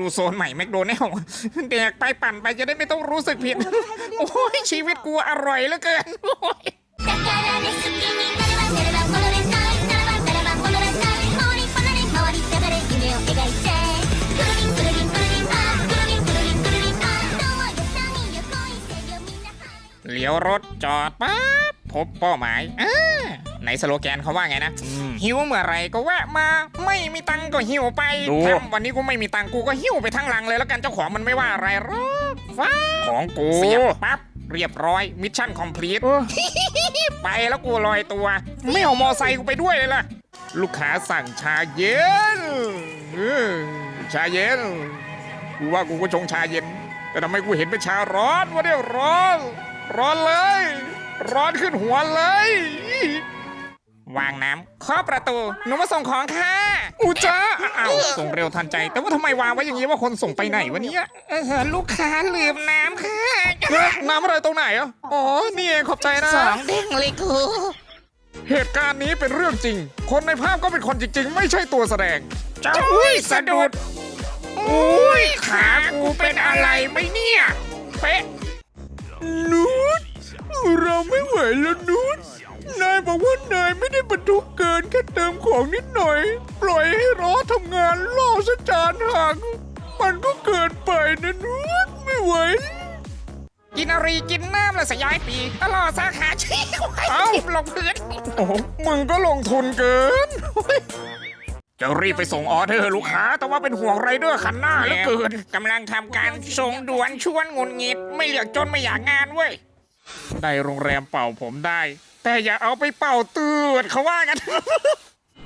ดูโซนใหม่แมคโดนัลแดกไปปั่นไปจะได้ไม่ต้องรู้สึกผิด โอ้ยชีวิตกูอร่อยเหลือเกินโอ้ยเลี้ยวรถจอดปั๊บ พบเป้าหมายอ่าไหนสโลแกนเขาว่าไงนะ หิวเมื่อไหรก็แวะมา ไม่มีตังค์ก็หิวไปดู ทำวันนี้กูไม่มีตังค์กูก็หิวไปทั้งหลังเลยแล้วกันเจ้าของมันไม่ว่าอะไรหรอกฟ้าของกูเสียบปั๊บเรียบร้อยมิชชั่นคอมพลีทเออไปแล้วกูลอยตัว ไม่เอามอไซค์กูไปด้วยเลยล่ะ ลูกค้าสั่งชาเย็นเออชาเย็น กูว่ากูก็ชงชาเย็น แต่ทำไมกูเห็นเป็นชาร้อนวะเนี่ยร้อน ร้อนเลย ร้อนขึ้นหัวเลย วางน้ำเคาะประตู หนูมาส่งของค่ะอูจ้าอ้าวส่งเร็วทันใจ แต่ว่าทำไมวางไว้อย่างนี้ว่าคนส่งไปไหนวะเนี่ยเออลูกค้าลืมน้ำค่ะน้ำอะไรตรงไหนอะอ๋อนี่เองขอบใจนะ สองเด้งเลยกูเหตุการณ์นี้เป็นเรื่องจริง คนในภาพก็เป็นคนจริง ๆ ไม่ใช่ตัวแสดงจ้าอุ้ยสะดุด อุ้ยขากูเป็นอะไรไหมเนี่ย เป๊ะนูดเราไม่ไหว แล้วนูดนายบอกว่านายไม่ได้บรรทุกเกินแค่เติมของนิดหน่อย ปล่อยให้ล้อทำงานล่อสจานหักมันก็เกินไปนะนูดไม่ไหวกินอะไรกินน้ำและสยายปีตลอดสาขาชี้เอ้าลงพื้นโอ้โหมึงก็ลงทุนเกิน จะรีบไปส่งออเดอร์ลูกค้า แต่ว่าเป็นห่วงไรเดอร์คันหน้าเหลือเกินกำลังทำการส่งด่วนชวนงุนงิด ไม่เหลือกจนไม่อยากงานเว้ย ได้โรงแรมเป่าผมได้ แต่อย่าเอาไปเป่าตืดเขาว่ากัน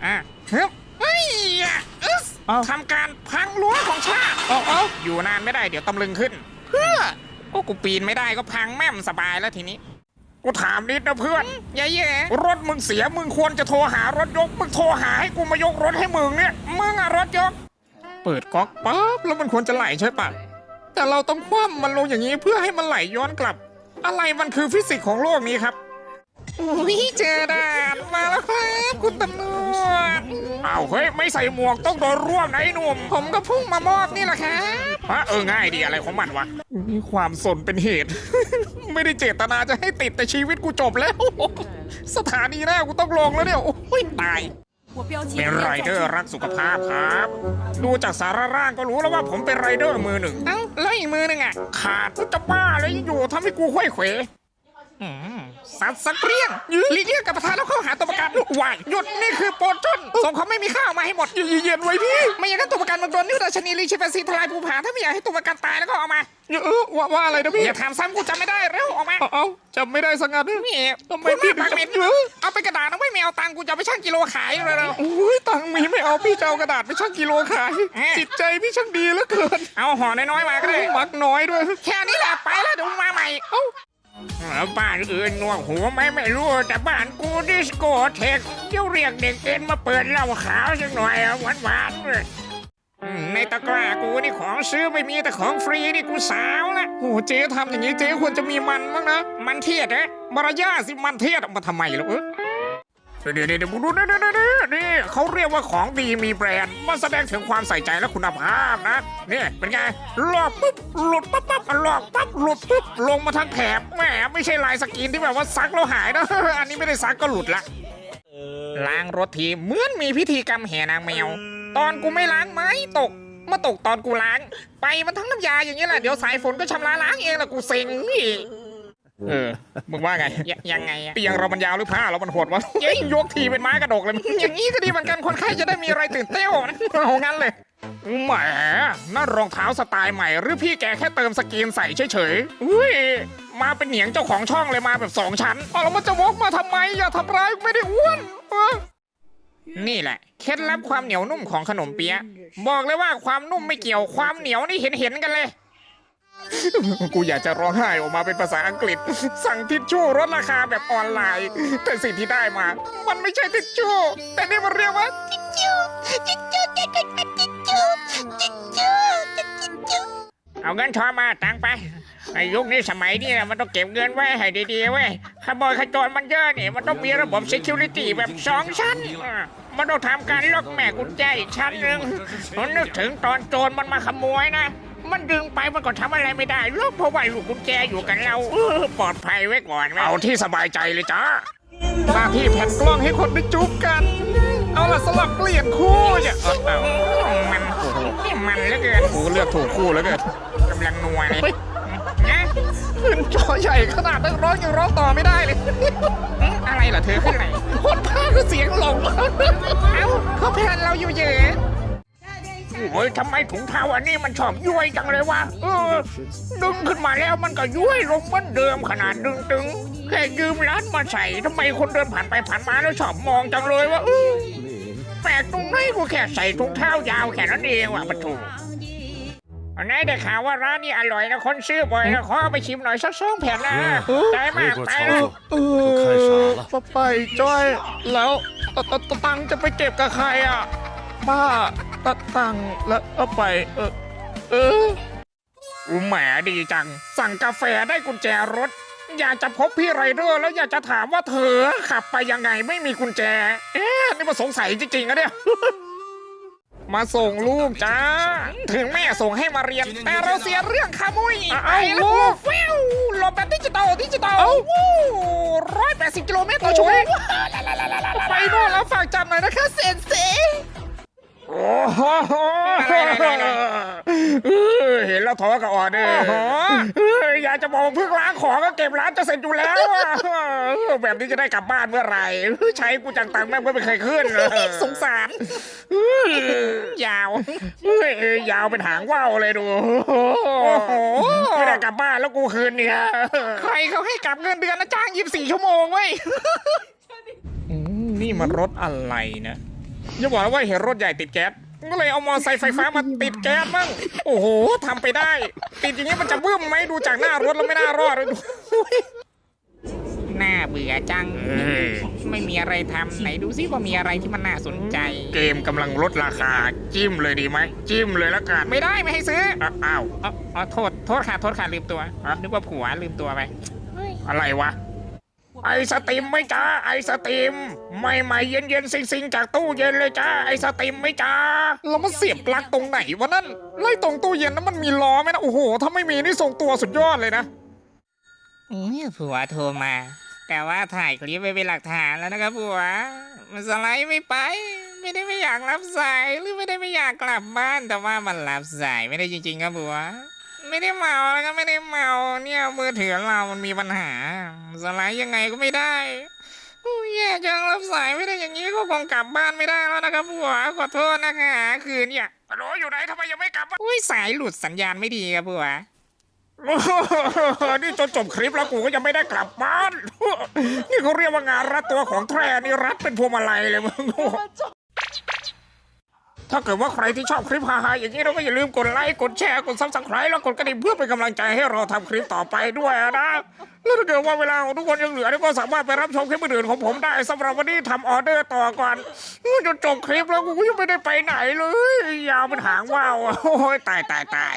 อะฮึบเฮ้ยอะอึ๊สเอ้า ทำการพังรั้วของชาติเอาเอาอยู่นานไม่ได้เดี๋ยวตำลึงขึ้น เพื่อโอ้กูปีนไม่ได้ก็พังแม่มสบายแล้วทีนี้ กูถามนิดนะเพื่อน อย่าแย่รถมึงเสียมึงควรจะโทรหารถยก มึงโทรหาให้กูมายกรถให้มึงเนี่ย มึงอะรถยก เปิดก๊อกปั๊บแล้วมันควรจะไหลใช่ปะแต่เราต้องคว่ำมันลงอย่างนี้เพื่อให้มันไหลย้อนกลับ อะไรมันคือฟิสิกส์ของโลกนี้ครับวิเจอดานมาแล้วครับคุณตำรวจเอาเฮ้ย ไม่ใส่หมวกต้องโดนร่วมนะไอ้หนุ่ม ผมก็พุ่งมามอบนี่แหละครับเออง่ายดีอะไรของมันวะมีความสนเป็นเหตุ ไม่ได้เจตนาจะให้ติดแต่ชีวิตกูจบแล้ว สถานีแรกกูต้องลงแล้วเนี่ย โอ้ยตาย เป็นไรเดอร์รักสุขภาพครับ ดูจากสาระร่างก็รู้แล้วว่าผมเป็นไรเดอร์มือหนึ่งเอ้าแล้วอีกมือหนึ่งอะขาดกูจะบ้าเลยอยู่ทำให้กูห้อยเขวอืม สัตว์สักเปรี้ยงหลีกเลี่ยงกับประธานแล้วเข้าหาตัวประกันวายหยุดนี่คือโปรจนส่งเขาไม่มีข้าวมาให้หมดเย็นไว้พี่ ไม่อย่างนั้นตัวประกันมันโดนนิ้วราชนีรีชิฟซีทลายภูผาถ้าไม่อยากให้ตัวประกันตายแล้วก็เอามาเออว่าว่าอะไรนะพี่อย่าถามซ้ำกูจำไม่ได้เร็วออกมาเอาเอาจำไม่ได้สักงันนี่ทำไมพูดพี่มากปากเหม็นถึงจำเยอะเอาไปกระดาษนะไม่ไม่เอาตังค์กูจะเอาไปชั่งกิโลขายเลยเราโอ้ยตังค์มีไม่เอาพี่จะเอากระดาษไปชั่งกิโลขายเอ๊ะจิตใจพี่ช่างดีเหลือเกิน เอาห่อน้อยๆมาก็ได้มักน้อยด้วย แค่นี้แหละไปแล้วเดี๋ยวมาใหม่เอ้า บ้านอื่นหนวกหัวไหมไม่รู้ แต่บ้านกูดิสโกเทคเดี๋ยวเรียกเด็กเอ็นมาเปิดเหล้าขาวสักหน่อยหวานหวานๆเลยในตะกร้ากูนี่ของซื้อไม่มีแต่ของฟรีนี่กูสาวละโอ้เจ๊ทำอย่างนี้เจ๊ควรจะมีมันบ้างนะ มันเทียดนะมารยาสิมันเทียดมาทำไมล่ะเออ เดี๋ยวเดี๋ยวเดี๋ยวดูนี่นี่นี่นี่เขาเรียกว่าของดีมีแบรนด์มันแสดงถึงความใส่ใจและคุณภาพนะนี่เป็นไงหลอกปุ๊บหลุดปั๊บปั๊บหลอกปั๊บหลุดปุ๊บลงมาทั้งแถบแหมไม่ใช่ลายสกรีนที่แบบว่าซักแล้วหายนะอันนี้ไม่ได้ซักก็หลุดละล้างรถทีเหมือนมีพิธีกรรมแห่นางแมว ตอนกูไม่ล้างไม้ตกมาตกตอนกูล้าง ไปมันทั้งน้ำยาอย่างนี้แหละเดี๋ยวสายฝนก็ชำระล้างเองละกูเซ็งนี่ เออ มึงว่าไงยยังไงอะเตียงเรามันยาวหรือผ้าเรามันโหดวะเย้ยยกทีเป็นไม้กระดกเลย อย่างนี้ก็ดีเหมือนกันคนไข้จะได้มีอะไรตื่นเต้นนะเอางั้นเลยแหมนั่นรองเท้าสไตล์ใหม่ หรือพี่แกแค่เติมสกรีนใส่เฉยๆอุ้ยมาเป็นเหนียงเจ้าของช่องเลยมาแบบสองชั้นเอาแล้วมันจะวกมาทำไม อย่าทำร้ายไม่ได้อ้วนเออนี่แหละเคล็ดลับความเหนียวนุ่มของขนมเปี๊ยะบอกเลยว่าความนุ่มไม่เกี่ยวความเหนียวนี่เห็นเห็นๆกันเลย กูอยากจะร้องไห้ออกมาเป็นภาษาอังกฤษ สั่งทิชชู่ลดราคาแบบออนไลน์ แต่สิ่งที่ได้มา มันไม่ใช่ทิชชู่ แต่นี่มันเรียกว่าจิกจูจิกจูจิกจูจิกจูจิกจูจิจูเอาเงินทอนมาตังไปในยุคนี้สมัยนี้นะมันต้องเก็บเงินไว้ให้ดีๆเว้ยขโมยขโจรมันเยอะนี่มันต้องมีระบบ security แบบสองชั้นมันต้องทำการล็อกแม่กุญแจอีกชั้นหนึ่งผมนึกถึงตอนโจรมันมาขโมยนะ มันดึงไปมันก็ทำอะไรไม่ได้ล็อกเพราะว่าลูกกุญแจอยู่กันเราเออปลอดภัยไว้ก่อนเอาที่สบายใจเลยจ้าหน้าที่แผ่นกล้องให้คนได้จุ๊บกัน เอาล่ะสลับเปลี่ยนคู่จะเออเอามันโอ้โหนี่มันเหลือเกินกูเลือกถูกคู่แล้วเกินกำลังนัวเลยนะขึ้นจอใหญ่ขนาดนักร้องยังร้องต่อไม่ได้เลย อะไรเหรอเธอขึ้นไหนคนพาคือเสียงหลงเอ้าเขาแพนเราอยู่เยอะ โอ้ยทำไมถุงเท้าอันนี้มันชอบย้วยจังเลยวะเออ ดึงขึ้นมาแล้วมันก็ย้วยลงเหมือนเดิมขนาดดึงตึงแค่ยืมร้านมาใส่ทำไมคนเดินผ่านไปผ่านมาแล้วชอบมองจังเลยวะเออแปลกตรงไหนกูแค่ใส่ถุงเท้ายาวแค่นั้นเองว่ะปะถูอันนี้ได้ข่าวว่าร้านนี้อร่อยนะคนซื้อบ่อยนะขอเอาไปชิมหน่อยสักสองแผ่นนะใจมากไปแล้วเออป้าไปจ้อยแล้วตตตตังค์จะไปเก็บกับใครอะป้า ตตังแล้วเอาไป เออเอออูแหมดีจัง สั่งกาแฟได้กุญแจรถ อยากจะพบพี่ไรเดอร์แล้วอยากจะถามว่าเธอขับไปยังไงไม่มีกุญแจ เอ๊ะนี่มาสงสัยจริงๆอะเนี่ยมาส่งลูกจ้า ถึงแม่ส่งให้มาเรียน แต่เราเสียเรื่องขโมยอีกเอาไปแล้วลูกฟิวหลบแบบดิจิตอลดิจิตอลร้อยแปดสิบกิโลเมตรต่อชั่วโมงไปโน่นแล้วฝากจ แล้วท้อกับออเดอร์เอออยากจะบอกเพิ่งล้างของก็เก็บร้านจะเสร็จอยู่แล้วอะเออแบบนี้จะได้กลับบ้านเมื่อไหร่ใช้กูจังตังแม่งไม่เคยขึ้นเลยสงสารเออยาวเอ้ยเอ้ยยาวเป็นหางว่าวเลยดูโอ้โหไม่ได้กลับบ้านแล้วกูคืนเนี่ยใครเขาให้กลับเงินเดือนนะจ้างยี่สิบสี่ชั่วโมงเว้ยอืมนี่มันรถอะไรนะอย่าบอกนะว่าเห็นรถใหญ่ติดแก๊ส ก็เลยเอามอเตอร์ไซค์ไฟฟ้ามาติดแก๊สบ้างโอ้โหทำไปได้ ติดอย่างนี้มันจะบึ้มไหมดูจากหน้ารถแล้วไม่น่ารอดเลยดูน่าเบื่อจังเอ้ยไม่มีอะไรทำไหนดูซิว่ามีอะไรที่มันน่าสนใจ เกมกำลังลดราคา จิ้มเลยดีไหม จิ้มเลยละกันไม่ได้ไม่ให้ซื้ออะอ้าวอ๋ออ๋อโทษโทษค่ะโทษค่ะลืมตัวนึกว่าผัวลืมตัวไปอะไรวะ ไอสติมไม่จ้าไอสติมใหม่ๆเย็นๆซิงๆจากตู้เย็นเลยจ้าไอสติมไม่จ้าแล้วมันเสียบปลั๊กตรงไหนวะนั่นไล่ตรงตู้เย็นนั้นมันมีล้อไหมนะโอ้โหถ้าไม่มีนี่ทรงตัวสุดยอดเลยนะอืมผัวโทรมา แต่ว่าถ่ายคลิปไว้เป็นหลักฐานแล้วนะครับผัว มันสไลด์ไม่ไป ไม่ได้ไม่อยากรับสายหรือไม่ได้ไม่อยากกลับบ้านแต่ว่ามันรับสายไม่ได้จริงๆครับผัว ไม่ได้เมาแล้วก็ไม่ได้เมา เนี่ยมือถือเรามันมีปัญหา สไลด์ยังไงก็ไม่ได้อู้แย่จังรับสายไม่ได้อย่างนี้ก็คงกลับบ้านไม่ได้แล้วนะครับผัวขอโทษนะคะคืนเนี่ยฮัลโหลอยู่ไหนทำไมยังไม่กลับอุ้ยสายหลุดสัญญาณไม่ดีครับผัวโอ้โหนี่จนจบคลิปแล้วกูก็ยังไม่ได้กลับบ้าน นี่เขาเรียกว่างานรัดตัวของแทรนี่รัดเป็นพวงมาลัยเลยมึง ถ้าเกิดว่าใครที่ชอบคลิปฮาๆอย่างนี้เราก็อย่าลืมกดไลค์กดแชร์กดซับสไครต์แล้วกดกระดิ่งเพื่อเป็นกำลังใจให้เราทำคลิปต่อไปด้วยนะแล้วถ้าเกิดว่าเวลาของทุกคนยังเหลือก็สามารถไปรับชมคลิปอื่นของผมได้สำหรับวันนี้ทำออเดอร์ต่อก่อนจนจบคลิปแล้วกูยังไม่ได้ไปไหนเลย ยาวเป็นหางว่าวโอ้ยตายตายตาย